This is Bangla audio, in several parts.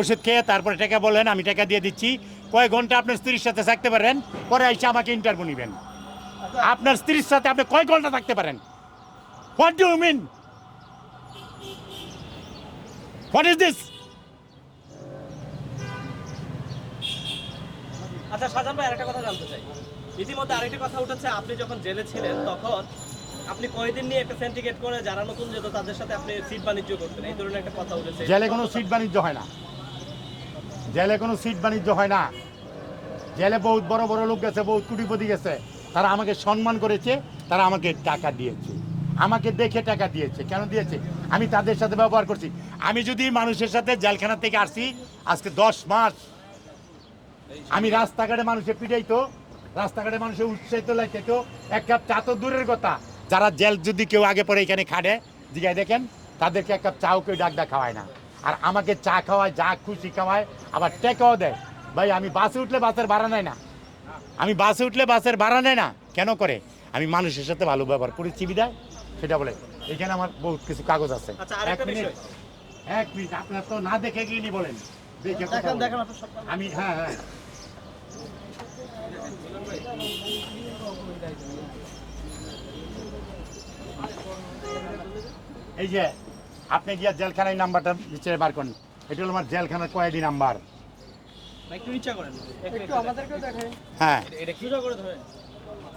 ওষুধ খেয়ে তারপরে টাকা বলেন আমি টাকা দিয়ে দিচ্ছি। কয় ঘণ্টা আপনার স্ত্রীর সাথে থাকতে পারেন? পরে এসে আমাকে ইন্টারভিউ নেবেন। আপনার স্ত্রীর সাথে আপনি কয় ঘণ্টা থাকতে পারেন? What do mean what is this আচ্ছা শাহজাহান ভাই আরেকটা কথা জানতে চাই। ইতিমধ্যে আরেকটা কথা উঠেছে আপনি যখন জেলে ছিলেন তখন আপনি কয়েকদিন নিয়ে একটা সেন্টিকেট করে যারা নতুন যেত তাদের সাথে আপনি সিট বাণিজ্য করতেন? এই ধরনের একটা কথা উঠেছে। জেলে কোনো সিট বাণিজ্য হয় না। জেলে কোনো সিট বাণিজ্য হয় না। জেলে বহুত বড় বড় লোক গেছে, বহুত কুটিপতি গেছে। তারা আমাকে সম্মান করেছে, তারা আমাকে টাকা দিয়েছে। আমাকে দেখে টাকা দিয়েছে। কেন দিয়েছে? আমি তাদের সাথে ব্যবহার করছি। আমি যদি মানুষের সাথে জেলখানা থেকে আসছি, আজকে দশ মাস, আমি রাস্তাঘাটে মানুষের পিটাইতো, রাস্তাঘাটে মানুষের উৎসাহিত লাগতো এক কাপ চা তো দূরের কথা। যারা জেল যদি কেউ আগে পরে এখানে খাটে দিঘায় দেখেন, তাদেরকে এক কাপ চাও কেউ ডাক খাওয়ায় না। আর আমাকে চা খাওয়ায় যা খুশি খাওয়ায় আবার টেকাও দেয়। ভাই আমি বাসে উঠলে বাসের ভাড়া নেয় না। আমি বাসে উঠলে বাসের ভাড়া নেয় না। কেন করে? আমি মানুষের সাথে ভালো ব্যবহার করেছি বিদায় সেটা বলে এখানে আমার বহুত কিছু কাগজ আছে। আচ্ছা এক মিনিট। এক মিনিট আপনার তো না দেখে গিয়ে বলেন। আমি হ্যাঁ হ্যাঁ। এই যে আপনি গিয়া জেলখানায় নাম্বারটা নিচে বার করেন। এটা হলো আমার জেলখানার কয়েদি নাম্বার। একটু ইচ্ছা করেন। একটু আমাদেরকেও দেখেন হ্যাঁ। এটা কি করে ধরেন।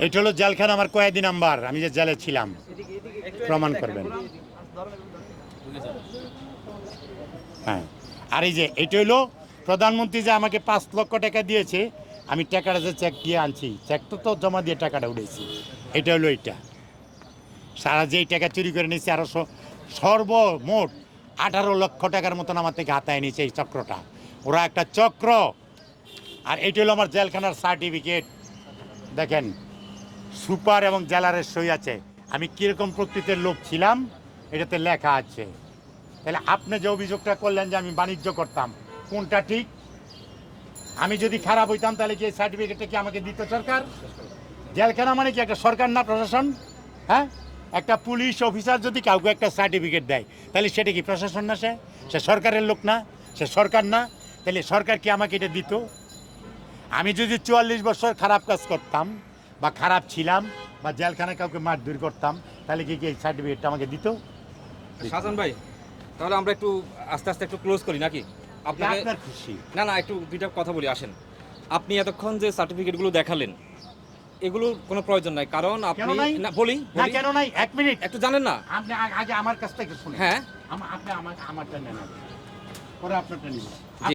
এটা হলো জেলখানা আমার কয়েদি নাম্বার আমি যে জেলে ছিলাম। প্রমাণ করবেন। হ্যাঁ। আর এই যে এটা হলো প্রধানমন্ত্রী যে আমাকে পাঁচ লক্ষ টাকা দিয়েছে আমি টাকাটা যে চেক দিয়ে আনছি চেক তো তো জমা দিয়ে টাকাটা উঠেছি। এটা হলো এইটা সারা যে এই টাকা চুরি করে নিয়েছে আরও সর্বমোট আঠারো লক্ষ টাকার মতন আমার থেকে হাতায় নিয়েছে এই চক্রটা। ওরা একটা চক্র। আর এটি হলো আমার জেলখানার সার্টিফিকেট দেখেন, সুপার এবং জেলারের সই আছে। আমি কীরকম প্রকৃতির লোক ছিলাম, এটাতে লেখা আছে। তাহলে আপনি যে অভিযোগটা করলেন যে আমি বাণিজ্য করতাম, কোনটা ঠিক? আমি যদি খারাপ হইতাম, তাহলে কি এই সার্টিফিকেটটা কি আমাকে দিত সরকার? জেলখানা মানে কি, একটা সরকার না প্রশাসন? হ্যাঁ? একটা পুলিশ অফিসার যদি কাউকে একটা সার্টিফিকেট দেয় তাহলে সেটা কি প্রশাসন না সে? সে সরকারের লোক না? সে সরকার না? তাহলে সরকার কি আমাকে এটা দিত? আমি যদি চুয়াল্লিশ বছর খারাপ কাজ করতাম বা খারাপ ছিলাম বা জেলখানায় কাউকে মারধর করতাম তাহলে কি কি এই সার্টিফিকেটটা আমাকে দিত? শাহজাহান ভাই তাহলে আমরা একটু আস্তে আস্তে একটু ক্লোজ করি নাকি? আপনার খুশি। না না একটু দুইটা কথা বলি আসেন। আপনি এতক্ষণ যে সার্টিফিকেটগুলো দেখালেন এগুলোর কোনো প্রয়োজন নাই। কারণ আপনি না বলি না কেন নাই? এক মিনিট। একটু জানেন না? আপনি আগে- আমার কাছ থেকে শুনে হ্যাঁ আপনি আমার আমারটা নেন। পরে আপনারটা নিবেন